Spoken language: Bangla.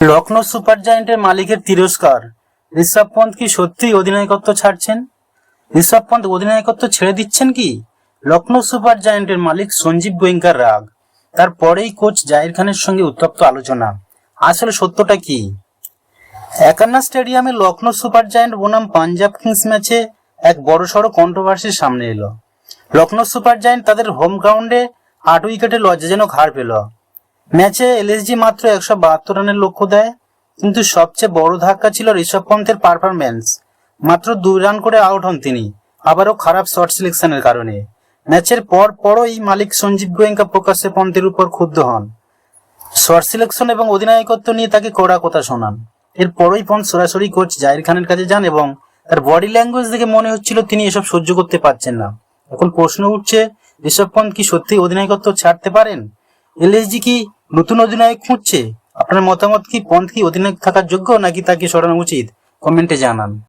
লখনৌ সুপার জায়েন্টের মালিকের তিরস্কার। ঋষভ পন্থ কি সত্যিই অধিনায়কত্ব ছাড়ছেন? ঋষভ পন্থ অধিনায়কত্ব ছেড়ে দিচ্ছেন কি? লখনৌ সুপার জায়েন্টের মালিক সঞ্জীব গোয়েঙ্কার রাগ। তারপরেই কোচ জাহির খানের সঙ্গে উত্তপ্ত আলোচনা। আসলে সত্যটা কি? একান্না স্টেডিয়ামে লখনৌ সুপার জায়েন্ট বনাম পাঞ্জাব কিংস ম্যাচে এক বড়সড় কন্ট্রোভার্সির সামনে এলো। লখনৌ সুপার জায়েন্ট তাদের হোম গ্রাউন্ডে আট উইকেটে লজ্জাজনক হার পেল। ম্যাচে এলএসজি মাত্র একশো বাহাত্তর রানের লক্ষ্য দেয়, কিন্তু সবচেয়ে বড় ধাক্কা ছিল ঋষভ পন্থের পারফরম্যান্স মাত্র দুই রান করে আউট হন তিনি, আবারও খারাপ শর্ট সিলেকশনের কারণে। ম্যাচের পর পরই মালিক সঞ্জীব গোয়েঙ্কা প্রকাশ্যে পন্থের উপর ক্ষুব্ধ হন। শর্ট সিলেকশন এবং অধিনায়কত্ব নিয়ে তাকে কড়া কথা শোনান। এরপরই পন্থ সরাসরি কোচ জাহির খানের কাছে যান এবং তার বডি ল্যাঙ্গুয়েজ দেখে মনে হচ্ছিল তিনি এসব সহ্য করতে পারছেন না। এখন প্রশ্ন উঠছে, ঋষভ পন্থ কি সত্যি অধিনায়কত্ব ছাড়তে পারেন? এলএসজি কি নতুন অধিনায়ক খুঁজছে। আপনার মতামত কি? পন্থ কি অধিনায়ক থাকার যোগ্য নাকি তাকে সরানো উচিত? কমেন্টে জানান।